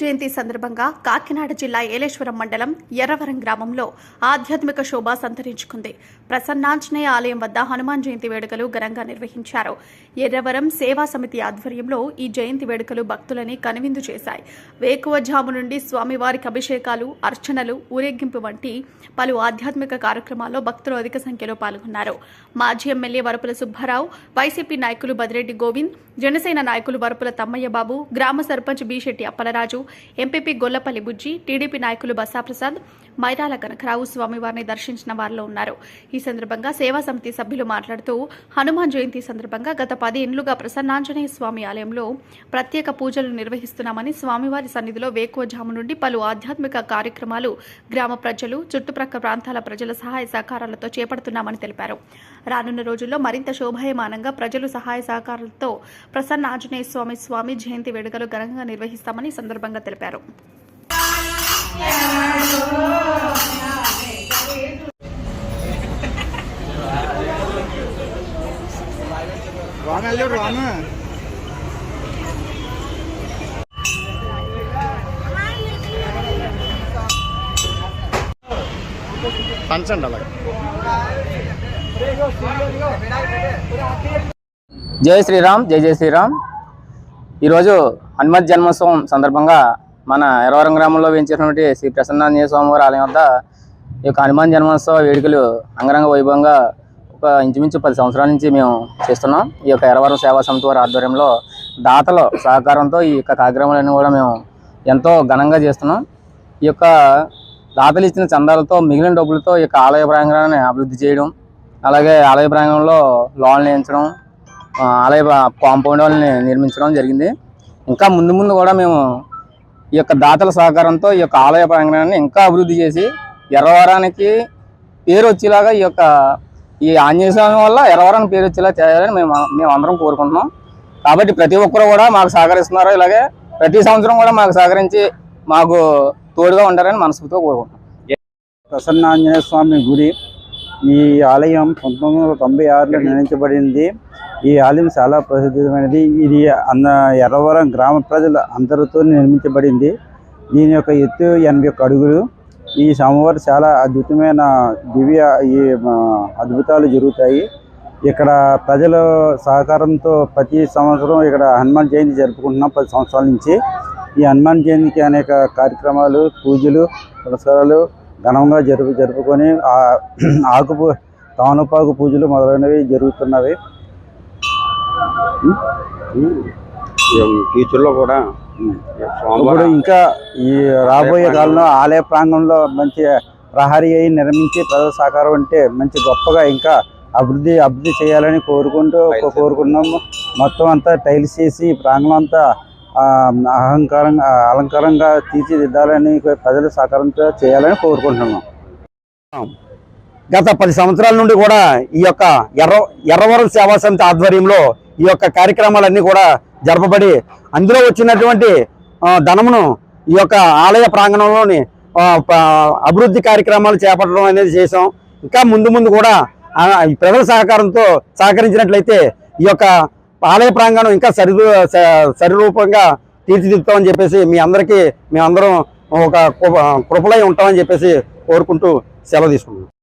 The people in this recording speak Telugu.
జయంతి సందర్భంగా కాకినాడ జిల్లా ఏలేశ్వరం మండలం ఎర్రవరం గ్రామంలో ఆధ్యాత్మిక శోభ సంతరించుకుంది. ప్రసన్నాంజనేయ ఆలయం వద్ద హనుమాన్ జయంతి వేడుకలు ఘనంగా నిర్వహించారు. ఎర్రవరం సేవా సమితి ఆధ్వర్యంలో ఈ జయంతి వేడుకలు భక్తులని కనువిందు చేశాయి. వేకువజాము నుండి స్వామివారికి అభిషేకాలు అర్చనలు ఊరేగింపు వంటి పలు ఆధ్యాత్మిక కార్యక్రమాల్లో భక్తులు అధిక సంఖ్యలో పాల్గొన్నారు. మాజీ ఎమ్మెల్యే వరపుల సుబ్బారావు వైసీపీ నాయకులు బదిరెడ్డి గోవింద్ జనసేన నాయకులు వరపుల తమ్మయ్య బాబు గ్రామ సర్పంచ్ బీశెట్టి అప్పలరాజు ఎంపీపీ గొల్లపల్లి బుజ్జి టీడీపీ నాయకులు బసాప్రసాద్ మైరాల కనకరావు స్వామివారిని దర్శించిన వారిలో ఉన్నారు. ఈ సందర్భంగా సేవా సమితి సభ్యులు మాట్లాడుతూ హనుమాన్ జయంతి సందర్భంగా గత పది ఏళ్ళుగా ప్రసన్నాంజనేయ స్వామి ఆలయంలో ప్రత్యేక పూజలు నిర్వహిస్తున్నామని స్వామివారి సన్నిధిలో వేకువజాము నుండి పలు ఆధ్యాత్మిక కార్యక్రమాలు గ్రామ ప్రజలు చుట్టుప్రక్కల ప్రాంతాల ప్రజల సహాయ సహకారాలతో చేపడుతున్నామని తెలిపారు. రానున్న రోజుల్లో మరింత శోభాయమానంగా ప్రజలు సహాయ సహకారాలతో ప్రసన్న ఆంజనేయ స్వామి స్వామి జయంతి వేడుకలు ఘనంగా నిర్వహిస్తామని సందర్భంగా తెలిపారు. వెళ్ళాడు పంచండి అలాగే. జై శ్రీరామ్ జై జై శ్రీరామ్. ఈరోజు హనుమత్ జన్మోత్సవం సందర్భంగా మన ఎరవరం గ్రామంలో వేయించినటువంటి శ్రీ ప్రసన్నాంజనేయ స్వామివారి ఆలయం వద్ద ఈ యొక్క హనుమాన్ జన్మోత్సవ వేడుకలు అంగరంగ వైభవంగా ఒక ఇంచుమించు పది సంవత్సరాల నుంచి మేము చేస్తున్నాం. ఈ యొక్క ఎరవరం సేవా సమితి వారి ఆధ్వర్యంలో దాతల సహకారంతో ఈ యొక్క కార్యక్రమాలన్నీ కూడా మేము ఎంతో ఘనంగా చేస్తున్నాం. ఈ యొక్క దాతలు ఇచ్చిన చందాలతో మిగిలిన డబ్బులతో ఈ యొక్క ఆలయ ప్రాంగణాన్ని అభివృద్ధి చేయడం అలాగే ఆలయ ప్రాంగణంలో లోన్లు వేయించడం ఆలయ కాంపౌండ్ వాళ్ళని నిర్మించడం జరిగింది. ఇంకా ముందు ముందు కూడా మేము ఈ యొక్క దాతల సహకారంతో ఈ యొక్క ఆలయ ప్రాంగణాన్ని ఇంకా అభివృద్ధి చేసి ఎర్రవరానికి పేరు వచ్చేలాగా ఈ యొక్క ఈ ఆంజనేయ స్వామి వల్ల ఎర్రవరానికి పేరు వచ్చేలా చేయాలని మేము మేము అందరం కోరుకుంటున్నాం. కాబట్టి ప్రతి ఒక్కరు కూడా మాకు సహకరిస్తున్నారు. ఇలాగే ప్రతి సంవత్సరం కూడా మాకు సహకరించి మాకు తోడుగా ఉంటారని మనస్ఫూర్తిగా కోరుకుంటున్నాం. ప్రసన్నాంజనేయ స్వామి గుడి ఈ ఆలయం పంతొమ్మిది వందల తొంభై ఆరులో నిర్మించబడింది. ఈ ఆలయం చాలా ప్రసిద్ధమైనది. ఇది అన్న ఎర్రవరం గ్రామ ప్రజల అందరితో నిర్మించబడింది. దీని యొక్క ఎత్తు ఎనభై అడుగులు. ఈ స్వామివారు చాలా అద్భుతమైన దివ్య ఈ అద్భుతాలు జరుగుతాయి ఇక్కడ ప్రజల సహకారంతో ప్రతి సంవత్సరం ఇక్కడ హనుమాన్ జయంతి జరుపుకుంటున్నాం పది సంవత్సరాల నుంచి ఈ హనుమాన్ జయంతికి అనేక కార్యక్రమాలు పూజలు పురస్కారాలు ఘనంగా జరుపు జరుపుకొని ఆకు తానుపాకు పూజలు మొదలైనవి జరుగుతున్నవి ఫ్యూచర్లో కూడా ఇప్పుడు ఇంకా ఈ రాబోయే కాలంలో ఆలయ ప్రాంగంలో మంచి ప్రహరీ అయి నిర్మించి ప్రజల సహకారం అంటే మంచి గొప్పగా ఇంకా అభివృద్ధి అభివృద్ధి చేయాలని కోరుకుంటూ కోరుకున్నాము కోరుకుంటున్నాము మొత్తం అంతా టైల్స్ చేసి ప్రాంగణం అంతా అహంకారంగా అలంకారంగా తీర్చిదిద్దాలని ప్రజల సహకారంతో చేయాలని కోరుకుంటున్నాము గత పది సంవత్సరాల నుండి కూడా ఈ యొక్క ఎర్ర ఎర్రవరం సేవా సమితి ఆధ్వర్యంలో ఈ యొక్క కార్యక్రమాలన్నీ కూడా జరపబడి అందులో వచ్చినటువంటి ధనమును ఈ యొక్క ఆలయ ప్రాంగణంలోని అభివృద్ధి కార్యక్రమాలు చేపట్టడం అనేది చేసాం ఇంకా ముందు ముందు కూడా ఈ ప్రజల సహకారంతో సహకరించినట్లయితే ఈ యొక్క ఆలయ ప్రాంగణం ఇంకా సరి సరిరూపంగా తీర్చిదిద్దుతామని చెప్పేసి మీ అందరికీ మేమందరం ఒక కృపలై ఉంటామని చెప్పేసి కోరుకుంటూ సెలవు తీసుకుంటున్నాం.